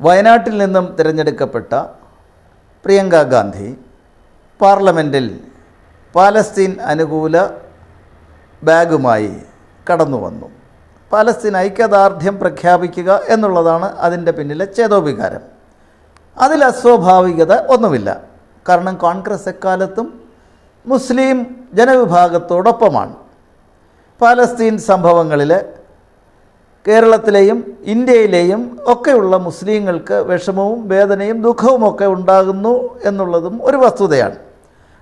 വയനാട്ടിൽ നിന്നും തിരഞ്ഞെടുക്കപ്പെട്ട പ്രിയങ്ക ഗാന്ധി പാർലമെന്റിൽ പാലസ്തീൻ അനുകൂല ബാഗുമായി കടന്നു വന്നു. പാലസ്തീൻ ഐക്യദാർഢ്യം പ്രഖ്യാപിക്കുക എന്നുള്ളതാണ് അതിന്റെ പിന്നിലെ ചേതോവികാരം അതിൽ അസ്വാഭാവികത ഒന്നുമില്ല. കാരണം കോൺഗ്രസ് എക്കാലത്തും മുസ്ലിം ജനവിഭാഗത്തോടൊപ്പമാണ്. പാലസ്തീൻ സംഭവങ്ങളിൽ കേരളത്തിലെയും ഇന്ത്യയിലെയും ഒക്കെയുള്ള മുസ്ലിങ്ങൾക്ക് വിഷമവും വേദനയും ദുഃഖവും ഒക്കെ ഉണ്ടാകുന്നു എന്നുള്ളതും ഒരു വസ്തുതയാണ്.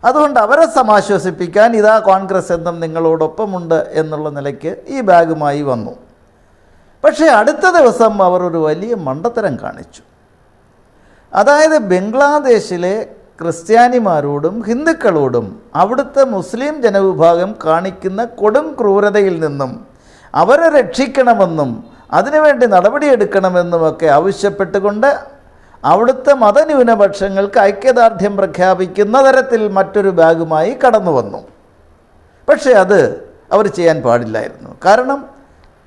അതുകൊണ്ട് അവരെ സമാശ്വസിപ്പിക്കാൻ ഇതാ കോൺഗ്രസ് എന്നും നിങ്ങളോടൊപ്പമുണ്ട് എന്നുള്ള നിലയ്ക്ക് ഈ ബാഗുമായി വന്നു. പക്ഷേ അടുത്ത ദിവസം അവർ ഒരു വലിയ മണ്ടത്തരം കാണിച്ചു. അതായത് ബംഗ്ലാദേശിലെ ക്രിസ്ത്യാനിമാരോടും ഹിന്ദുക്കളോടും അവിടുത്തെ മുസ്ലിം ജനവിഭാഗം കാണിക്കുന്ന കൊടും ക്രൂരതയിൽ നിന്നും അവരെ രക്ഷിക്കണമെന്നും അതിനുവേണ്ടി നടപടിയെടുക്കണമെന്നുമൊക്കെ ആവശ്യപ്പെട്ടുകൊണ്ട് അവിടുത്തെ മതന്യൂനപക്ഷങ്ങൾക്ക് ഐക്യദാർഢ്യം പ്രഖ്യാപിക്കുന്ന തരത്തിൽ മറ്റൊരു ബാഗുമായി കടന്നു വന്നു. പക്ഷേ അത് അവർ ചെയ്യാൻ പാടില്ലായിരുന്നു. കാരണം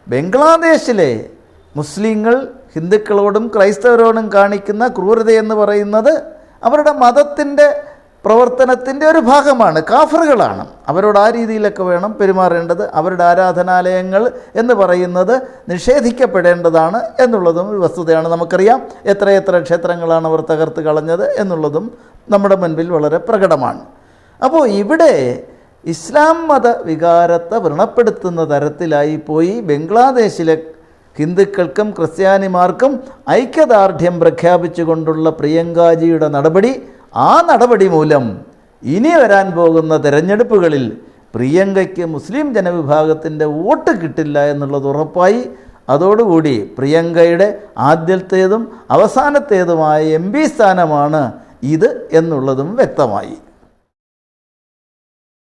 ബംഗ്ലാദേശിലെ മുസ്ലിങ്ങൾ ഹിന്ദുക്കളോടും ക്രൈസ്തവരോടും കാണിക്കുന്ന ക്രൂരതയെന്ന് പറയുന്നത് അവരുടെ മതത്തിന്റെ പ്രവർത്തനത്തിന്റെ ഒരു ഭാഗമാണ് കാഫറുകളാണ്. അവരോട് ആ രീതിയിലൊക്കെ വേണം പെരുമാറേണ്ടത്. അവരുടെ ആരാധനാലയങ്ങൾ എന്ന് പറയുന്നത് നിഷേധിക്കപ്പെടേണ്ടതാണ് എന്നുള്ളതും ഒരു വസ്തുതയാണ്. നമുക്കറിയാം എത്രയെത്ര ക്ഷേത്രങ്ങളാണ് അവർ തകർത്ത് കളഞ്ഞത് എന്നുള്ളതും നമ്മുടെ മുൻപിൽ വളരെ പ്രകടമാണ്. അപ്പോൾ ഇവിടെ ഇസ്ലാം മത വികാരത്തെ വ്രണപ്പെടുത്തുന്ന തരത്തിലായി പോയി ബംഗ്ലാദേശിലെ ഹിന്ദുക്കൾക്കും ക്രിസ്ത്യാനിമാർക്കും ഐക്യദാർഢ്യം പ്രഖ്യാപിച്ചുകൊണ്ടുള്ള പ്രിയങ്കാജിയുടെ നടപടി ആ നടപടി മൂലം ഇനി വരാൻ പോകുന്ന തിരഞ്ഞെടുപ്പുകളിൽ പ്രിയങ്കയ്ക്ക് മുസ്ലിം ജനവിഭാഗത്തിന്റെ വോട്ട് കിട്ടില്ല എന്നുള്ളത് ഉറപ്പായി. അതോടുകൂടി പ്രിയങ്കയുടെ ആദ്യത്തേതും അവസാനത്തേതുമായ എം പി സ്ഥാനമാണ് ഇത് എന്നുള്ളതും വ്യക്തമായി.